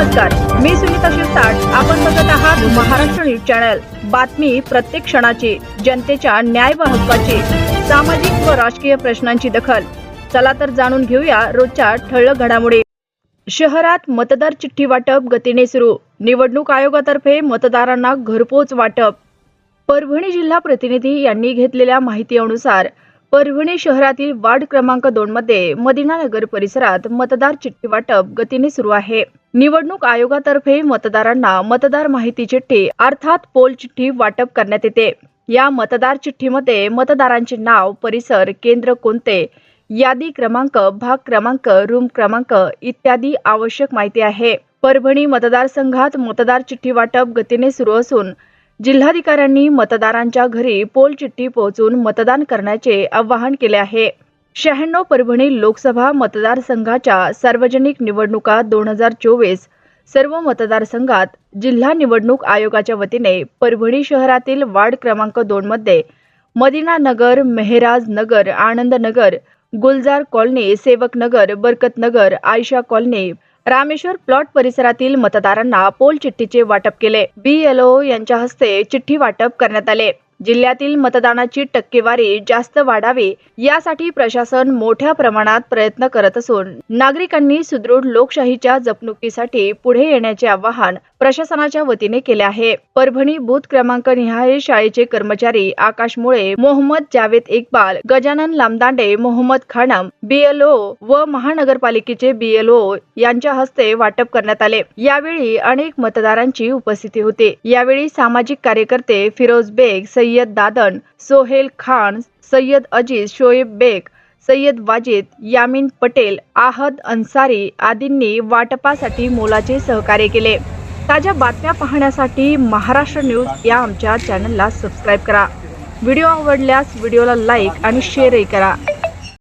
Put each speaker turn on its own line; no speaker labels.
नमस्कार मी सुनीता शिरसाट. आपण बघत आहात महाराष्ट्र न्यूज चॅनल. बातमी प्रत्येक क्षणाची जनतेच्या न्याय व हक्काची सामाजिक व राजकीय प्रश्नांची दखल. चला तर जाणून घेऊया रोजच्या ठळक घडामोडी. शहरात मतदार चिठ्ठी वाटप गतीने सुरू. निवडणूक आयोगातर्फे मतदारांना घरपोच वाटप. परभणी जिल्हा प्रतिनिधी यांनी घेतलेल्या माहितीनुसार परभणी शहरातील वार्ड क्रमांक दोन मध्ये मदिना नगर परिसरात मतदार चिठ्ठी वाटप गतीने सुरू आहे. निवडणूक आयोगातर्फे मतदारांना मतदार माहिती चिठ्ठी अर्थात पोल चिठ्ठी वाटप करण्यात येते. या मतदार चिठ्ठीमध्ये मतदारांचे नाव परिसर केंद्र कोणते यादी क्रमांक भाग क्रमांक रूम क्रमांक इत्यादी आवश्यक माहिती आहे. परभणी मतदारसंघात मतदार चिठ्ठी वाटप गतीने सुरू असून जिल्हाधिकाऱ्यांनी मतदारांच्या घरी पोल चिठ्ठी पोहोचून मतदान करण्याचे आवाहन केले आहे. शहाण्णव परभणी लोकसभा मतदारसंघाच्या सार्वजनिक निवडणुका दोन हजार चोवीस सर्व मतदारसंघात जिल्हा निवडणूक आयोगाच्या वतीने परभणी शहरातील वार्ड क्रमांक दोन मध्ये Madina Nagar Mehraj Nagar Anand Nagar Gulzar colony Sevak Nagar Barkat Nagar Ayesha colony Rameshwar plot परिसरातील मतदारांना पोल चिठ्ठीचे वाटप केले. बीएलओ यांच्या हस्ते चिठ्ठी वाटप करण्यात आले. जिल्ह्यातील मतदानाची टक्केवारी जास्त वाढावी यासाठी प्रशासन मोठ्या प्रमाणात प्रयत्न करत असून नागरिकांनी सुदृढ लोकशाहीच्या जपणुकीसाठी पुढे येण्याचे आवाहन प्रशासनाच्या वतीने केले आहे. परभणी बूथ क्रमांक निहाय शाळेचे कर्मचारी आकाश मुळे मोहम्मद जावेद इक्बाल गजानन लामदांडे मोहम्मद खानम बीएलओ व महानगरपालिकेचे बीएलओ यांच्या हस्ते वाटप करण्यात आले. यावेळी अनेक मतदारांची उपस्थिती होती. यावेळी सामाजिक कार्यकर्ते फिरोज बेग सय्यद दादन सोहेल खान सय्यद अजीज शोएब बेग सय्यद वाजिद यामीन पटेल आहद अन्सारी आदींनी वाटपासाठी मोलाचे सहकार्य केले. ताज्या बातम्या पाहण्यासाठी महाराष्ट्र न्यूज या आमच्या चॅनलला सबस्क्राईब करा. व्हिडिओ आवडल्यास व्हिडिओला लाईक आणि शेअरही करा.